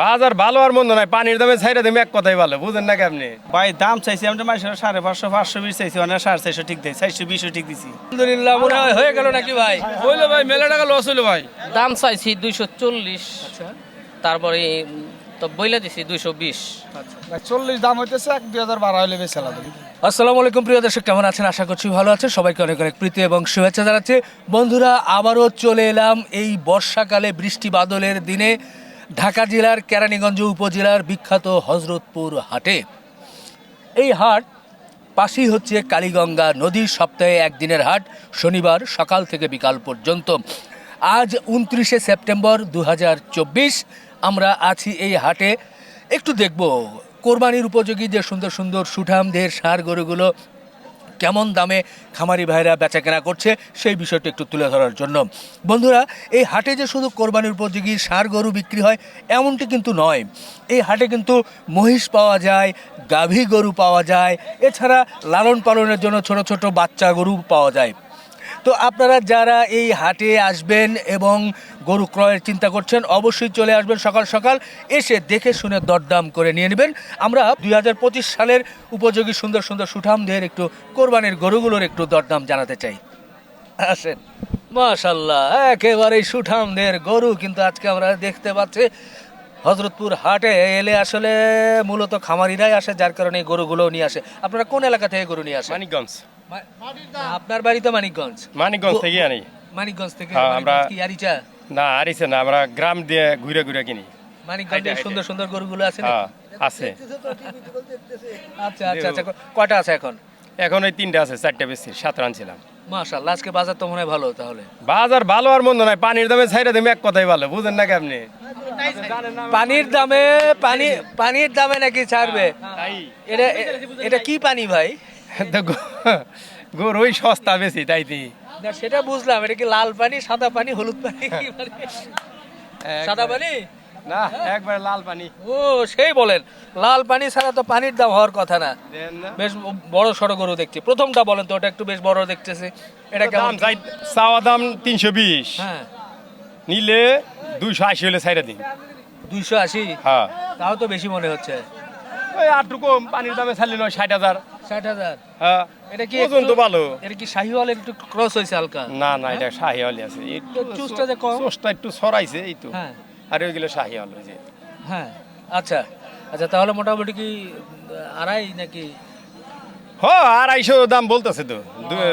বাজার ভালো আর মন্দ নাই পানির দামে ছাইরা দেবে এক কথাই ভালো বুঝেন না কি আপনি ভাই দাম চাইছি আমরা মাসের সাড়ে পাঁচশো পাঁচশো বিশ চাইছি মানে সাড়ে চারশো ঠিক দেয় চারশো বিশও ঠিক দিছি। আলহামদুলিল্লাহ মনে হয় হয়ে গেল নাকি ভাই? হইল ভাই মেলা টাকা লস হইল ভাই। দাম চাইছি দুইশো চল্লিশ তারপরে তো বইলে দিছি দুইশো বিশ। চল্লিশ দাম হইতেছে এক দুই হাজার বারো হইলে বেশি আলাদা আসসালামু আলাইকুম প্রিয় দর্শক কেমন আছেন? আশা করছি ভালো আছেন। সবাইকে অনেক অনেক প্রীতি এবং শুভেচ্ছা জানাচ্ছি। বন্ধুরা আবারও চলে এলাম এই বর্ষাকালে বৃষ্টি বাদলের দিনে। ঢাকা জেলার কেরানীগঞ্জ উপজেলার বিখ্যাত হজরতপুর হাটে। এই হাট পাশেই হচ্ছে কালীগঙ্গা নদীর সপ্তাহে একদিনের হাট, শনিবার সকাল থেকে বিকাল পর্যন্ত। আজ উনত্রিশে সেপ্টেম্বর দু হাজার চব্বিশ, আমরা আছি এই হাটে। একটু দেখব, কোরবানির উপযোগী যে সুন্দর সুন্দর সুঠামদের সার গরুগুলো কেমন দামে খামারি ভাইরা বেচা কেনা করছে সেই বিষয়টি একটু তুলে ধরার জন্য। বন্ধুরা, এই হাটে যে শুধু কোরবানির উপযোগী সার গরু বিক্রি হয়, এমনটি কিন্তু নয়। এই হাটে কিন্তু মহিষ পাওয়া যায়, গাভী গরু পাওয়া যায়, এছাড়া লালন পালনের জন্য ছোট ছোট বাচ্চা গরু পাওয়া যায়। তো আপনারা যারা এই হাটে আসবেন এবং গরু ক্রয়ের চিন্তা করছেন, অবশ্যই চলে আসবেন সকাল সকাল। এসে দেখে শুনে দরদাম করে নিয়ে নেবেন। আমরা দুই হাজার পঁচিশ সালের উপযোগী সুন্দর সুন্দর সুঠামদের একটু কোরবানির গরুগুলোর একটু দরদাম জানাতে চাই। আসেন। মাশাল্লাহ একেবারে সুঠামদের গরু কিন্তু আজকে আমরা দেখতে পাচ্ছি। হজরতপুর হাটে এলে আসলে মূলত খামারিরাই আসে যার কারণে গরুগুলো নিয়ে আসে। আপনারা কোন এলাকা থেকে গরু নিয়ে আসেন? মানিকগঞ্জ। আপনার বাড়ি তো মানিকগঞ্জ মানিকগঞ্জ থেকে আনি। মানিকগঞ্জ থেকে? হ্যাঁ, আমরা- কি আরিচা? না আরিছে না আমরা গ্রাম দিয়ে ঘুরে ঘুরে কিনি। মানিকগঞ্জে সুন্দর সুন্দর গরুগুলো আছে হ্যাঁ নাকি? আছে। আচ্ছা আচ্ছা আচ্ছা কয়টা আছে এখন? এখন ওই তিনটা আছে চারটা বেশি সাত আনছিলাম। মাশাআল্লাহ আজকে বাজার তো মনে হয় ভালো তাহলে। বাজার ভালো আর মন্দ নাই পানির দামে ছাইরা দেবে এক কথাই ভালো বুঝেন না কি আপনি পানির দামে পানি পানির দামে নাকি ছাড়বে? এটা এটা কি পানি ভাই? তো গরুই সস্তা বেশি তাইতে না সেটা বুঝলাম। এটা কি লাল পানি সাদা পানি হলুদ পানি? সাদা পানি? না একবার লাল পানি। ও সেই বলেন। লাল পানি ছাড়া তো পানির দাম হওয়ার কথা না। বেশ বড় সড়ো গরু দেখছি। প্রথমটা বলেন তো ওটা একটু বেশ বড় দেখতেছে। এটা কেমন? দাম চাওয়া দাম তিনশো বিশ। হ্যাঁ। নিলে দুইশো আশি হলে ছাইরা দিন। দুইশো আশি? হ্যাঁ। তাও তো বেশি মনে হচ্ছে। ওই আটটু কম পানির দামে ছাড়লে নয় ষাট হাজার। ষাট হাজার? হ্যাঁ। এটা কি ওজন তো ভালো। এটা কি শাহিওয়ালের একটু ক্রস হয়েছে হালকা? না না এটা শাহি হলি আছে একটু চুষটা যে কম। চোষটা একটু সরাইছে এই তো। হ্যাঁ। আর ওইগুলো শাহি হল যে হ্যাঁ। আচ্ছা। আচ্ছা তাহলে মোটামুটি কি আড়াই নাকি হ আড়াইশো দাম বলতেছে তো।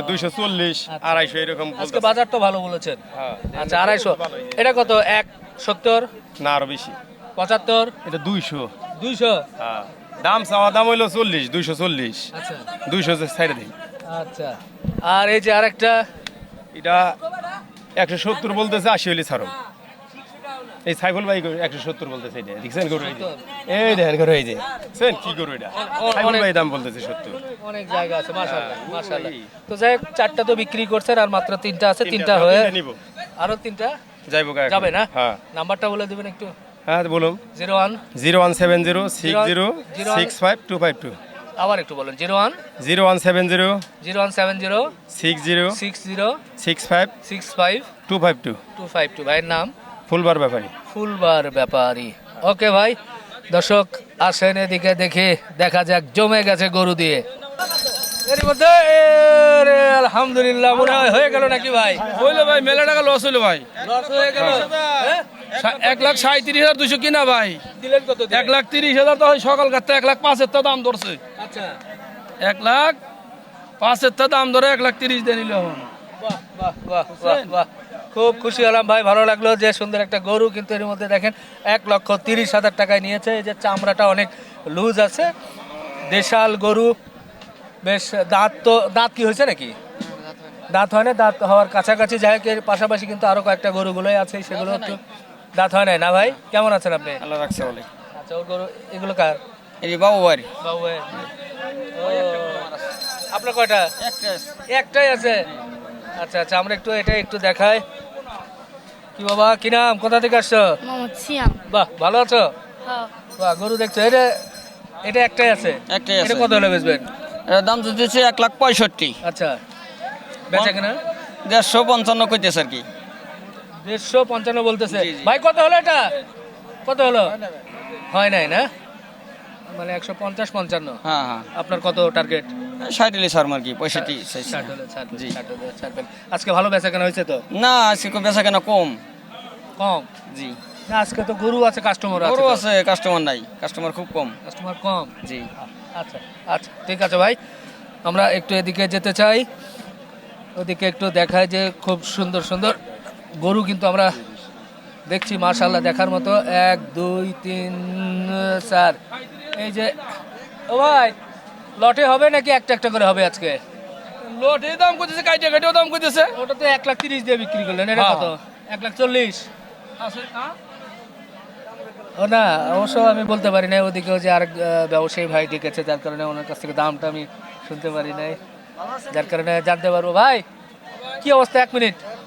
দুইশো চল্লিশ আড়াইশো এরকম আজকে বাজার তো ভালো বলেছেন। হ্যাঁ। আচ্ছা আড়াইশো। এটা কত? এক সত্তর? না আরও বেশি। পঁচাত্তর? এটা দুইশো। দুইশো? হ্যাঁ। দাম চাওয়া দাম হইল চল্লিশ দুইশো চল্লিশ। আচ্ছা। দুইশো ছাইড়ে দিন আচ্ছা। আর এই যে আরেকটা? এটা একশো সত্তর বলতেছে আশি হলে ছাড়ো। এই সাইফুল ভাই একশো সত্তর বলতেছে এটা। দেখছেন গরু এই দেখেন গরু এই যে। দেখছেন কি গরু এটা? সাইফুল ভাই দাম বলতেছে সত্তর। অনেক জায়গা আছে মাশাআল্লাহ মাশাআল্লাহ। তো যাই হোক, চারটা তো বিক্রি করছেন আর মাত্র তিনটা আছে তিনটা হয়ে নিব। আরও তিনটা? যাইবো যাবে না? হ্যাঁ। নাম্বারটা বলে দিবেন একটু। হ্যাঁ বলুন। Zero one zero one seven zero six zero- six five two five two. আবার একটু বলেন। Zero one zero one seven zero zero one seven zero six zero six zero six five six five two five two. Two five two. ভাইয়ের নাম? ফুলবার ব্যাপারী ফুলবার ব্যাপারী ওকে ভাই দর্শক আসেন এদিকে দেখে দেখা যাক জমে গেছে গরু দিয়ে। এর মধ্যে আলহামদুলিল্লাহ মনে হয় হয়ে গেল নাকি ভাই? হইল ভাই মেলা টাকা লস হইল ভাই। লস হয়ে গেল? হ্যাঁ? এক লাখ সাঁত্রিশ হাজার দুশো কিনা ভাই। দিলেন কত এক লাখ তিরিশ হাজার তো হয় সকাল কাটতে এক লাখ পাঁচের তো দাম ধরছে। আচ্ছা। এক লাখ পাঁচের তো দাম ধরে এক লাখ তিরিশ দিয়ে নিল এখন। বাহ বাহ বাহ বাহ বাহ। খুব খুশি হলাম ভাই ভালো লাগল যে সুন্দর একটা গরু কিন্তু এর মধ্যে দেখেন এক লক্ষ তিরিশ হাজার টাকায় নিয়েছে। এই যে চামড়াটা অনেক লুজ আছে। দেশাল গরু বেশ দাঁত তো দাঁত কি হয়েছে নাকি? দাঁত হয় না দাঁত হওয়ার কাছাকাছি। যাই হোক, এর পাশাপাশি কিন্তু আরও কয়েকটা গরুগুলোই আছে সেগুলো একটু দাঁত হয় নাই না ভাই? কেমন আছেন আপনি? আল্লাহ রাখছে বলে আচ্ছা ওর গরু এগুলো কার? এই বাবু বাড়ি বাবু ভাই। ও, আপনার কয়টা? একটাই আছে? আচ্ছা আচ্ছা আমরা একটু এটা একটু দেখাই। কি বাবা কি নাম? কোথা থেকে আসছো? সিয়াম। বাহ ভালো আছো? হ্যাঁ। বাহ গরু দেখছ এটা এটা একটাই আছে? একটাই এটা আছে। কত হলে বেচবেন? এর দাম চলতেছে দিচ্ছে এক লাখ পঁয়ষট্টি। আচ্ছা বেচা কিনা? দেড়শো পঞ্চান্ন কইতেছে আর কি। দেড়শো পঞ্চান্ন বলতেছে। ভাই কত হলো এটা? কত হলো? হয় নাই না? মানে একশো পঞ্চাশ পঞ্চান্ন। হ্যাঁ হ্যাঁ। আপনার কত টার্গেট ষাট এলে ছাড় আর কি পঁয়ষট্টি হলে জি। হলে। আজকে ভালো বেচা কেনা হয়েছে তো? না আজকে খুব বেচা কেনা কম। কম? জি। না আজকে তো গরু আছে কাস্টমার গরু আছে কাস্টমার নাই কাস্টমার খুব কম। কাস্টমার কম? জি। আচ্ছা আচ্ছা ঠিক আছে ভাই। আমরা একটু এদিকে যেতে চাই। ওদিকে একটু দেখায় যে খুব সুন্দর সুন্দর গরু কিন্তু আমরা দেখছি মাশাল্লাহ দেখার মতো। এক দুই তিন চার। এই যে ও ভাই লটে হবে নাকি একটা একটা করে হবে আজকে? লোট দাম করতেছে কাইটে কাইটেও দাম করতেছে ওটা তো এক লাখ তিরিশ দিয়ে বিক্রি করলেন এটা হ্যাঁ। কত? এক লাখ চল্লিশ? ও না অবশ্য আমি বলতে পারি না ওদিকে ওই যে আহ, ব্যবসায়ী ভাই ডেকেছে যার কারণে ওনার কাছ থেকে দামটা আমি শুনতে পারি নাই। যার কারণে জানতে পারব। ভাই কি অবস্থা? এক মিনিট সাইডে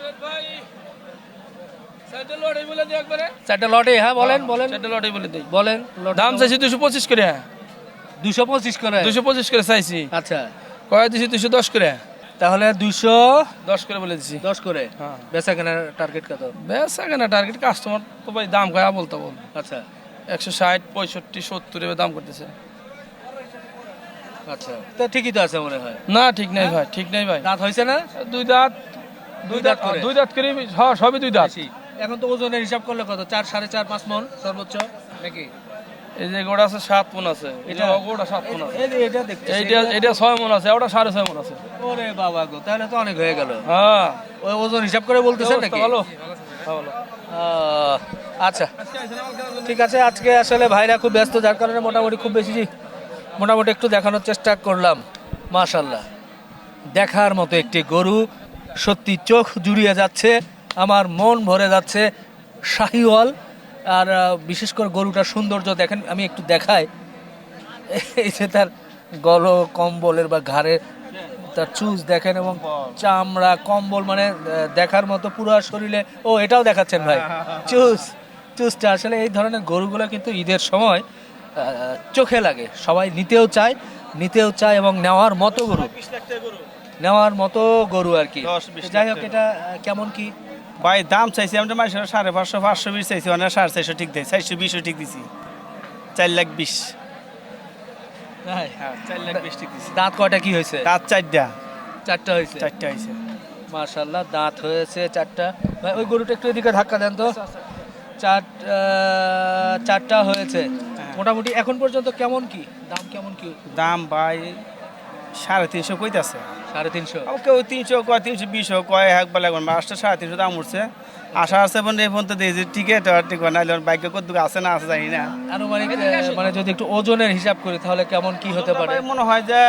লোট এই বলে দিই একবারে। চারটা লটে হ্যাঁ বলেন বলেন। সাইডে লোট বলে দিই। বলেন দাম চাইছি দুশো পঁচিশ করে। দুশো পঁচিশ করে? দুশো পঁচিশ করে চাইছি। আচ্ছা। কয় দিছি? দুশো দশ করে। তাহলে দুশো দশ করে বলে দিছি। দশ করে। হ্যাঁ। বেচা কেনার টার্গেট কত? বেশ না টার্গেট কাস্টমার তো ভাই দাম কয়া বলতে বল আচ্ছা। একশো ষাট পঁয়ষট্টি সত্তর এবার দাম করতেছে। আচ্ছা। তা ঠিকই তো আছে মনে হয়। না ঠিক নাই ভাই ঠিক নাই ভাই। দাঁত হয়েছে না? দুই দাঁত দুই দাঁত করে। দুই দাঁত করে হ্যাঁ সবই দুই দাঁত। এখন তো ওজনের হিসাব করলে কত? চার সাড়ে চার পাঁচ মন সর্বোচ্চ নাকি? এই যে গোড়া আছে সাত মন আছে। এটা এটা- গোড়া সাত মন আছে। এই যে এটা দেখতে এইটা এটা ছয় মন আছে ওটা সাড়ে ছয় মন আছে। ওরে বাবা গো তাহলে তো অনেক হয়ে গেল। হ্যাঁ। ওই ওজন হিসাব করে বলতেছেন নাকি? ভালো। ভালো আচ্ছা। ঠিক আছে আজকে আসলে ভাইরা খুব ব্যস্ত যার কারণে মোটামুটি খুব বেশি মোটামুটি একটু দেখানোর চেষ্টা করলাম। মাশাল্লাহ দেখার মতো একটি গরু সত্যি চোখ জুড়িয়ে যাচ্ছে। আমার মন ভরে যাচ্ছে শাহিওয়াল। আর বিশেষ করে গরুটার সৌন্দর্য দেখেন আমি একটু দেখাই। এই যে তার গল কম্বলের বা ঘাড়ে তার চুজ দেখেন এবং চামড়া কম্বল মানে দেখার মতো পুরো শরীরে। ও এটাও দেখাচ্ছেন ভাই। চুজ চুজটা আসলে এই ধরনের গরুগুলো কিন্তু ঈদের সময় চোখে লাগে। সবাই নিতেও চায় নিতেও চায় এবং নেওয়ার মতো গরু। নেওয়ার মতো গরু আর কি। যাই হোক এটা কেমন কি ভাই দাম চাইছি আমরা মাসের সাড়ে পাঁচশো পাঁচশো বিশ চাইছি মানে সাড়ে চারশো ঠিক দেয় চারশো বিশও ঠিক দিছি। চার লাখ বিশ। হ্যাঁ চার লাখ বিশ ঠিক দিছি। দাঁত কয়টা কি হয়েছে? রাত চারটা। চারটা হয়েছে? চারটা হয়েছে। মাশাল্লাহ দাঁত হয়েছে চারটা। ভাই ওই গরুটা একটু এদিকে ধাক্কা দেন তো। চার চারটা হয়েছে। মোটামুটি এখন পর্যন্ত কেমন কি? দাম কেমন কি? দাম ভাই সাড়ে তিনশো কইতাছে। সাড়ে তিনশো। কেউ তিনশো কয় তিনশো বিশও কয় এক বেলা এখন মাসটা সাড়ে তিনশো দাম উঠছে। আশা আছে বন্ধু এই ফোন দিয়েছি টিকিট আর নাইলে বাইক কত আছে না আছে জানি না। আনুমানিক মানে যদি একটু ওজনের হিসাব করি তাহলে কেমন কি হতে পারে? মনে হয় যে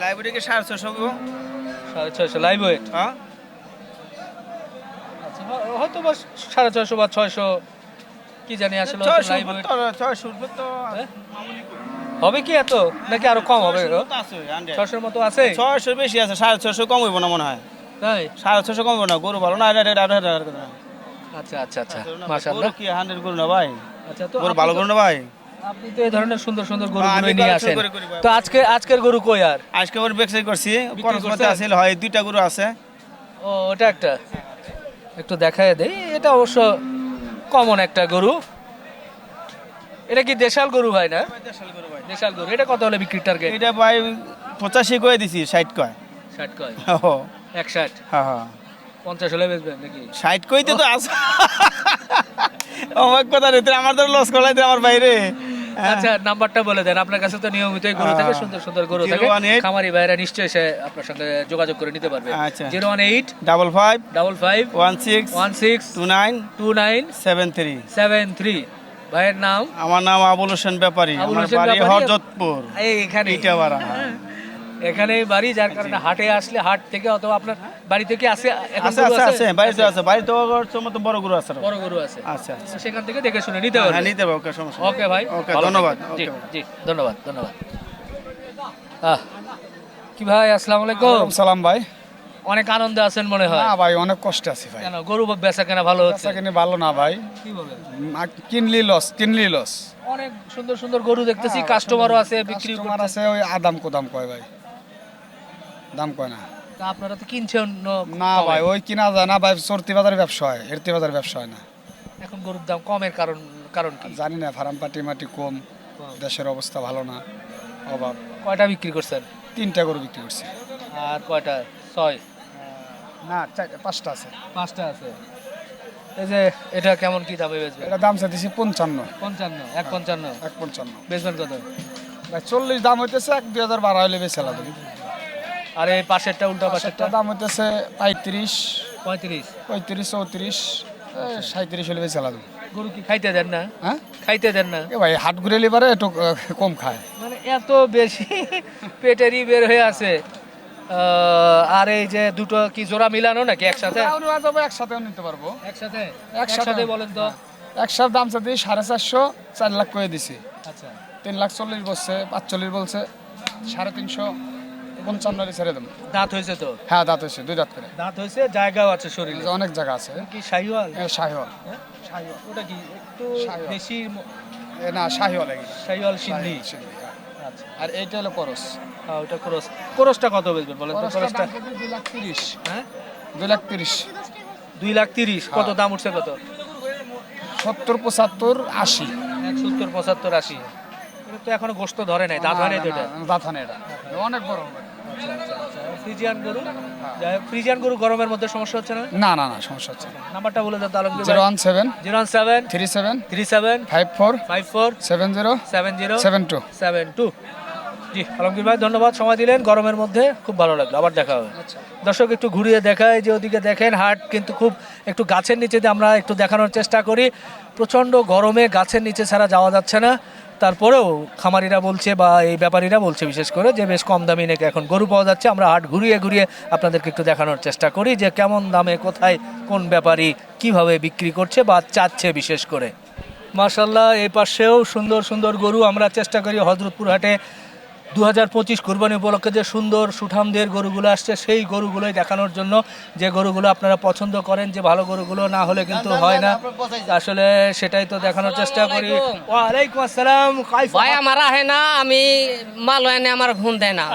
লাইব্রেরিকে সাড়ে ছশো সাড়ে ছয়শো লাইভ ওয়েট হ্যাঁ। আচ্ছা হয়তো বা সাড়ে ছয়শো বা ছয়শো। কি জানি আসলে হ্যাঁ? হবে কি এত? নাকি আরও কম হবে? ছয়শোর মতো আছে, ছয়শোর বেশি আছে সাড়ে ছয়শো কম হইব না মনে হয়। তাই? সাড়ে ছয়শো কম হইব না গরু ভালো না আচ্ছা আচ্ছা আচ্ছা। মাশাআল্লাহ। কি হান্ড্রেড গরু না ভাই? আচ্ছা তো গরু ভালো গরু না ভাই? আপনি তো এই ধরনের সুন্দর সুন্দর গরুগুলো নিয়ে আসেন। তো আজকে আজকের গরু কই আর? আজকে ওর করছি হয় দুইটা গরু আছে। ও ওটা একটা। একটু দেখায় দেই এটা অবশ্য কমন একটা গরু। এটা কি দেশাল গরু ভাই না? দেশাল গরু এটা কত হলে বিক্রির টার্গেট এটা ভাই পঁচাশি করে দিছি ষাট কয়। ষাট কয়? ও, এক ষাট হ্যাঁ হ্যাঁ। পঞ্চাশ হলে বেচবেন নাকি? ষাট কইতে তো আছে আমার কথা রে আমার তো লস করাই আমার বাইরে। আচ্ছা নাম্বারটা বলে দেন। আপনার কাছে তো নিয়মিতই গরু থাকে সুন্দর সুন্দর গরু থাকে। খামারি ভাইরা নিশ্চয়ই এসে আপনার সঙ্গে যোগাযোগ করে নিতে পারবে। আচ্ছা। Zero one eight. Double five. Double five. One six. One six. Two nine. Two nine. Seven three. Seven three. ভাইয়ের নাম? আমার নাম আবুল হোসেন ব্যাপারী। আমার বাড়ি হরজতপুর। এই এখানে ইটাবাড়া এখানেই বাড়ি যার কারণে হাটে আসলে হাট থেকে অথবা আপনার বাড়ি থেকে আসে এখন আছে গরু আছে আছে? বাড়িতে আছে। বাড়িতে মতো বড় গরু আছে বড় গরু আছে। আচ্ছা আচ্ছা। সেখান থেকে দেখে শুনে নিতে হ্যাঁ নিতে পারব ওকে সমস্যা ওকে ভাই ওকে ধন্যবাদ জি জি ধন্যবাদ ধন্যবাদ। কি ভাই আসসালামু আলাইকুম। সালাম ভাই। অনেক আনন্দে আছেন মনে হয়। না ভাই অনেক কষ্টে আছি ভাই। কেন গরু বেচা কেনা ভালো হচ্ছে? বেচা কিনে ভালো না ভাই। কি বলেন? কিনলি লস কিনলি লস। অনেক সুন্দর সুন্দর গরু দেখতেছি কাস্টমারও আছে বিক্রি কাস্টমার আছে ওই আদাম কোদাম কয় ভাই? দাম কয় না? তা আপনারা তো কিনছেন না ভাই ওই কিনা যায় না ভাই চর্তি বাজারে ব্যবসা হয় এরতি বাজারে ব্যবসা হয় না। এখন গরুর দাম কমের কারণ কারণ কি? জানি না ফার্ম পাটি মাটি কম দেশের অবস্থা ভালো না অভাব। কয়টা বিক্রি করছেন? তিনটা গরু বিক্রি করছে। আর কয়টা? ছয়? না পাঁচটা আছে। পাঁচটা আছে। এই যে এটা কেমন কি দামে বেচবেন? এটা দাম চাইতেছি পঞ্চান্ন। পঞ্চান্ন এক পঞ্চান্ন? এক পঞ্চান্ন। বেচবেন কত? ভাই চল্লিশ দাম হইতেছে এক দুই হাজার বারো হলে বেশি আলাদা আর এই পাশেরটা উল্টা পাশেরটা? দাম হইতেছে পঁয়ত্রিশ। পঁয়ত্রিশ? পঁয়ত্রিশ চৌত্রিশ সাঁত্রিশ হলে বেশি আলাদা গরু কি খাইতে দেন না? হ্যাঁ? খাইতে দেন না? এ ভাই হাট ঘুরে লিবারে একটু কম খায়। মানে এত বেশি পেটেরই বের হয়ে আছে। আর এই যে দুটো কি জোড়া মিলানো নাকি একসাথে? একসাথেও নিতে পারব। একসাথে? একসাথে। একসাথে বলেন তো। একসাথে দাম চাইতে সাড়ে চারশো চার লাখ করে দিছি। আচ্ছা। তিন লাখ চল্লিশ বলছে পাঁচচল্লিশ বলছে সাড়ে তিনশো। পঞ্চান্ন ছেড়ে দেবো। দাঁত হয়েছে তো? হ্যাঁ দাঁত হয়েছে দুই দাঁত করে। দাঁত হয়েছে জায়গাও আছে শরীরে। অনেক জায়গা আছে। কি শাহিওয়াল? এ শাহিওয়াল। ওটা কি একটু শাহিওয়াল। বেশি না শাহিওয়াল শাহিওয়াল সিন্ধি। শাহিওয়াল, হ্যাঁ। আচ্ছা। আর এইটা হলো করস। হ্যাঁ, ওটা ক্রস। ক্রসটা কত বেচবেন বলেন তো? করসটা দুই লাখ তিরিশ। হ্যাঁ? দুই লাখ তিরিশ। দুই লাখ তিরিশ। কত দাম উঠছে কত? সত্তর পঁচাত্তর আশি। সত্তর পঁচাত্তর আশি। এটা তো এখনও গোস্ত ধরে নাই দাঁত হয় নাই তো এটা? দাঁত হয় না এটা। অনেক বড় আচ্ছা আচ্ছা আচ্ছা ফ্রিজিয়ান গরু? যাই হোক, ফ্রিজিয়ান গরু গরমের মধ্যে সমস্যা হচ্ছে না? না না না সমস্যা হচ্ছে নাম্বারটা বলে দাও Alamgir zero one seven zero one seven three seven three seven five four five four seven zero seven zero seven two. Seven two. জি আলমগীর ভাই ধন্যবাদ। সময় দিলেন গরমের মধ্যে খুব ভালো লাগল। আবার দেখা হবে। দর্শক একটু ঘুরিয়ে দেখায় যে ওদিকে দেখেন হাট কিন্তু খুব একটু গাছের নিচে দিয়ে আমরা একটু দেখানোর চেষ্টা করি। প্রচণ্ড গরমে গাছের নিচে ছাড়া যাওয়া যাচ্ছে না। তারপরেও খামারিরা বলছে বা এই ব্যাপারীরা বলছে বিশেষ করে যে বেশ কম দামে নাকি এখন গরু পাওয়া যাচ্ছে। আমরা হাট ঘুরিয়ে ঘুরিয়ে আপনাদেরকে একটু দেখানোর চেষ্টা করি যে কেমন দামে, কোথায়, কোন ব্যাপারী কীভাবে বিক্রি করছে বা চাচ্ছে বিশেষ করে। মার্শাল্লাহ এই পাশেও সুন্দর সুন্দর গরু আমরা চেষ্টা করি হজরতপুর হাটে দু হাজার পঁচিশ কোরবানি উপলক্ষে যে সুন্দর সুঠামদের গরুগুলো আসছে সেই গরুগুলোই দেখানোর জন্য যে গরুগুলো আপনারা পছন্দ করেন যে ভালো গরুগুলো না হলে কিন্তু হয় না। আসলে সেটাই তো দেখানোর চেষ্টা করি। ওয়ালাইকুম আসসালাম ভাই আমার আহে না আমি মাল এনে আমার ঘুম দেয় না।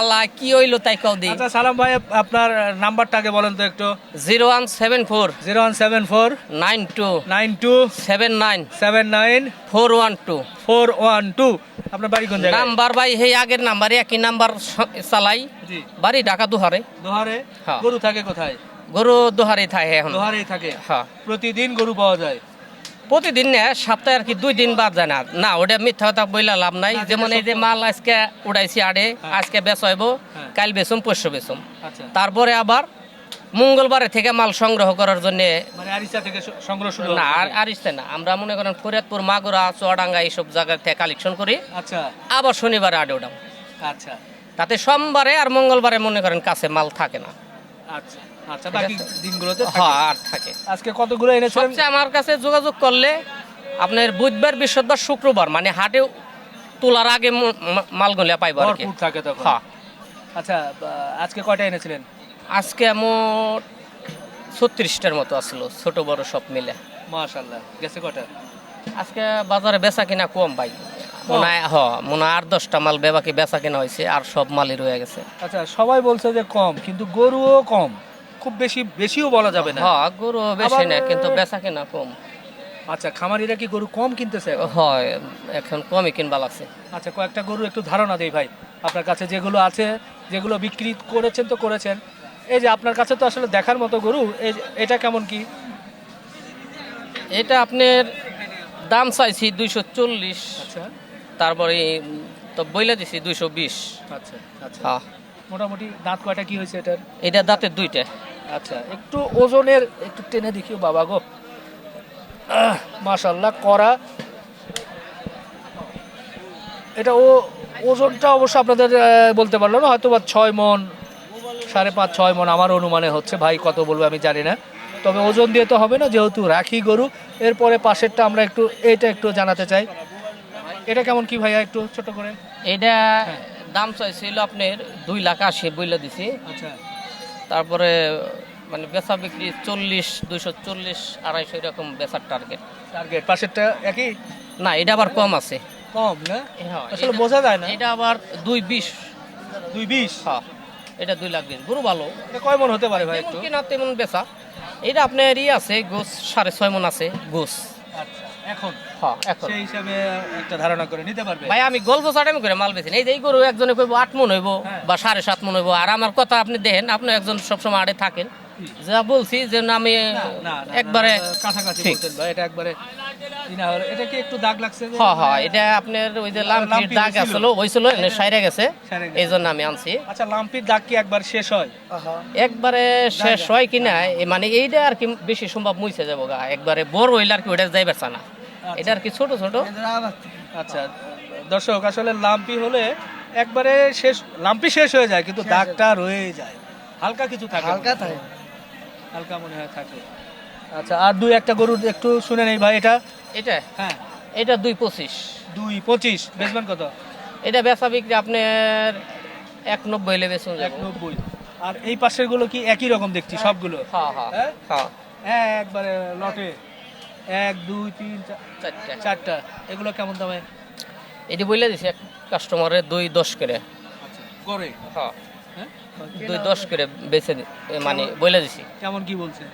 আল্লাহ কি হইল তাই কও দি। আচ্ছা সালাম ভাই আপনার নাম্বারটা আগে বলেন তো একটু। Zero one seven four. Zero one seven four. Nine two. Nine two. Seven nine. Seven nine. Four one two. Four one two. আপনার বাড়ি কোন জায়গায়? নাম্বার ভাই সেই আগের নাম্বারে একই নাম্বার চালাই জি। বাড়ি ঢাকা দুহারে। দোহারে? হ্যাঁ। গরু থাকে কোথায়? গরু দুহারে থাকে এখন। দোহারেই থাকে। হ্যাঁ প্রতিদিন গরু পাওয়া যায়? প্রতিদিন না সপ্তাহে আর কি দুই দিন বাদ যায় না। না ওটা মিথ্যা কথা বইলা লাভ নাই। না, যেমন এই যে মাল আজকে উড়াইছি আড়ে আজকে বেচব হ্যাঁ। কাল বেচুম পরশু বেচুম। আচ্ছা। তারপরে আবার মঙ্গলবারে থেকে মাল সংগ্রহ করার জন্য মানে না হবে। আর আর না। আমরা মনে করেন ফরিয়াদপুর মাগুরা চুয়াডাঙ্গা এইসব জায়গা থেকে কালেকশন করি। আচ্ছা। আবার শনিবারে আডে ওঠাম আচ্ছা। তাতে সোমবারে আর মঙ্গলবারে মনে করেন কাছে মাল থাকে না। আচ্ছা। আচ্ছা বাকি দিনগুলোতে হ্যাঁ আর থাকে। আজকে কতগুলো এনেছেন? সবচেয়ে আমার কাছে যোগাযোগ করলে আপনার বুধবার বৃহস্পতিবার শুক্রবার মানে হাটে তোলার আগে মালগুলো পাইব আর কি। ভরপুর থাকে হ্যাঁ। আচ্ছা আজকে কয়টা এনেছিলেন? আজকে মোট ছত্রিশটার মতো আসলো ছোট বড় সব মিলে। মাশাআল্লাহ। গেছে কটা আজকে বাজারে বেচা কিনা কম ভাই। মনে হয় হ মনে হয় আর দশটা মাল বেবাকি বেচা কিনা হয়েছে আর সব মালই রয়ে গেছে। আচ্ছা সবাই বলছে যে কম কিন্তু গরুও কম। খুব বেশি বেশিও বলা যাবে না। হ্যাঁ গরু বেশি না কিন্তু বেচা কিনা কম। আচ্ছা খামারিরা কি গরু কম কিনতেছে? হয় এখন কমই কিনবা লাগছে। আচ্ছা কয়েকটা গরু একটু ধারণা দেই ভাই। আপনার কাছে যেগুলো আছে যেগুলো বিক্রি করেছেন তো করেছেন এই যে আপনার কাছে তো আসলে দেখার মতো গরু এই এটা কেমন কি? এটা আপনার দাম চাইছি দুইশো চল্লিশ আচ্ছা। তারপরে তো বইলা দিছি দুইশো বিশ। আচ্ছা আচ্ছা। হ্যাঁ। মোটামুটি দাঁত কয়টা কি হয়েছে এটার? এটা দাঁতের দুইটা। আচ্ছা একটু ওজনের একটু টেনে দেখিও বাবা গো। মাশাল্লাহ করা এটা ও ওজনটা অবশ্য আপনাদের বলতে পারল না হয়তো বা ছয় মন সাড়ে পাঁচ ছয় মন আমার অনুমানে হচ্ছে। ভাই কত বলব আমি জানি না। তবে ওজন দিয়ে তো হবে না যেহেতু রাখি গরু। এরপরে পাশেরটা আমরা একটু এটা একটু জানাতে চাই। এটা কেমন কি ভাইয়া একটু ছোট করে? এটা দাম চাইছিল আপনার দুই লাখ আশি বইলা দিছি। আচ্ছা। তারপরে মানে বেচা বিক্রি চল্লিশ দুইশো চল্লিশ আড়াইশো এরকম বেচার টার্গেট টার্গেট পাশেরটা একই? না এটা আবার কম আছে। কম না? হ্যাঁ, আসলে বোঝা যায় না। এটা আবার দুই বিশ। দুই বিশ? হ্যাঁ। এটা দুই লাখ বিশ গরু ভালো। কয় মন হতে পারে ভাই একটু? কিনা তেমন বেচা। এটা আপনার ইয়ে আছে গোস সাড়ে ছয় মন আছে গোস। আচ্ছা এখন? হ্যাঁ এখন। সেই হিসাবে একটা ধারণা করে নিতে পারবে? ভাই আমি গল্প চাটামি করে মাল এই যে এই গরু একজনে কইব আট মন হইব হ্যাঁ। বা সাড়ে সাত মন হইব। আর আমার কথা আপনি দেখেন আপনি একজন সবসময় আড়ে থাকেন। যা বলছি যে আমি না, না, না, একবারে কাছাকাছি বলছেন ভাই এটা একবারে না এটা কি একটু দাগ লাগছে হ্যাঁ হ্যাঁ এটা আপনার ওই যে লাম্পির দাগ ছিল। আসলো সাইরে গেছে। সাইরে এই জন্য আমি আনছি। আচ্ছা লাম্পির দাগ কি একবার শেষ হয়? একবারে শেষ হয় কিনা মানে এইটা আর কি বেশি সম্ভব মুইছে যাব গা। একবারে বড় হইলে আর কি ওইটা যাইবার চানা এটা আর কি ছোট ছোট। আচ্ছা দর্শক আসলে লাম্পি হলে একবারে শেষ লাম্পি শেষ হয়ে যায় কিন্তু দাগটা রয়ে যায়। হালকা কিছু থাকে। হালকা থাকে। হালকা মনে হয় থাকে। আচ্ছা আর দুই একটা গরু একটু শুনে নেই ভাই এটা? এটা? হ্যাঁ। এটা দুই পঁচিশ। দুই পঁচিশ বেচবেন কত? এটা বেচা বিক্রি আপনার এক নব্বই হলে বেচুন এক নব্বই আর এই পাশেরগুলো কি একই রকম দেখছি সবগুলো? হ্যাঁ হ্যাঁ। হ্যাঁ? হ্যাঁ। হ্যাঁ একবারে লটে। এক দুই তিন চার- চারটা। চারটা। এগুলো কেমন দামে? এটি বলে দিছে এক কাস্টমারের দুই দশ করে। করে? হ্যাঁ হ্যাঁ। দুই দশ করে এ মানে বলে দিছি। কেমন কি বলছে?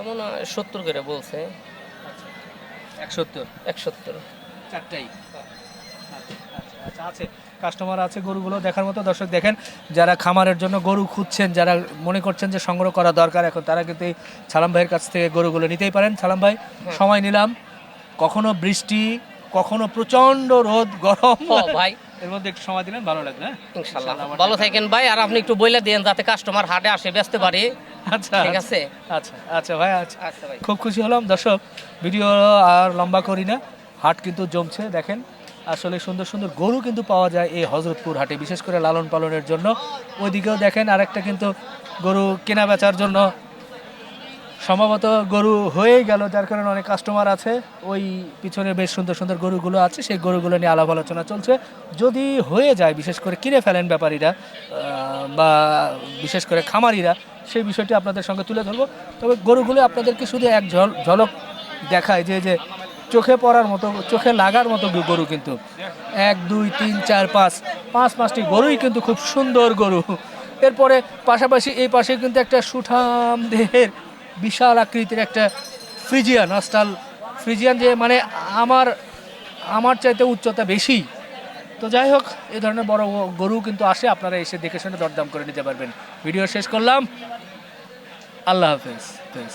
এমন সত্তর করে বলছে। এক সত্তর? এক সত্তর। চারটাই? আচ্ছা, আচ্ছা আছে। কাস্টমার আছে গরুগুলো দেখার মতো। দর্শক দেখেন যারা খামারের জন্য গরু খুঁজছেন যারা মনে করছেন যে সংগ্রহ করা দরকার এখন তারা কিন্তু এই সালাম ভাইয়ের কাছ থেকে গরুগুলো নিতেই পারেন। সালাম ভাই সময় নিলাম। কখনো বৃষ্টি কখনো প্রচণ্ড রোদ গরম। ভাই এর মধ্যে একটু সময় দিলেন ভালো লাগবে হ্যাঁ? ইনশাল্লাহ ভালো থাকেন ভাই আর আপনি একটু বইলে দেন যাতে কাস্টমার হাটে আসে বেচতে পারি। আচ্ছা। ঠিক আছে? আচ্ছা আচ্ছা ভাই আচ্ছা। আচ্ছা ভাই। খুব খুশি হলাম। দর্শক ভিডিও আর লম্বা করি না। হাট কিন্তু জমছে দেখেন। আসলে সুন্দর সুন্দর গরু কিন্তু পাওয়া যায় এই হজরতপুর হাটে বিশেষ করে লালন পালনের জন্য। ওইদিকেও দেখেন আরেকটা কিন্তু গরু কেনা বেচার জন্য সম্ভবত গরু হয়েই গেল, যার কারণে অনেক কাস্টমার আছে। ওই পিছনে বেশ সুন্দর সুন্দর গরুগুলো আছে, সেই গরুগুলো নিয়ে আলাপ আলোচনা চলছে। যদি হয়ে যায়, বিশেষ করে কিনে ফেলেন ব্যাপারীরা বা বিশেষ করে খামারিরা, সেই বিষয়টি আপনাদের সঙ্গে তুলে ধরবো। তবে গরুগুলো আপনাদেরকে শুধু এক ঝল ঝলক দেখায় যে যে চোখে পড়ার মতো, চোখে লাগার মতো গরু কিন্তু। এক, দুই, তিন, চার, পাঁচ পাঁচ, পাঁচটি গরুই কিন্তু খুব সুন্দর গরু। এরপরে পাশাপাশি এই পাশে কিন্তু একটা সুঠাম দেহের বিশাল আকৃতির একটা ফ্রিজিয়ান আস্টাল ফ্রিজিয়ান যে মানে আমার আমার চাইতে উচ্চতা বেশি। তো যাই হোক, এ ধরনের বড় গরু কিন্তু আসে, আপনারা এসে দেখে শুনে দরদাম করে নিতে পারবেন। ভিডিও শেষ করলাম। আল্লাহ হাফেজ হাফেজ।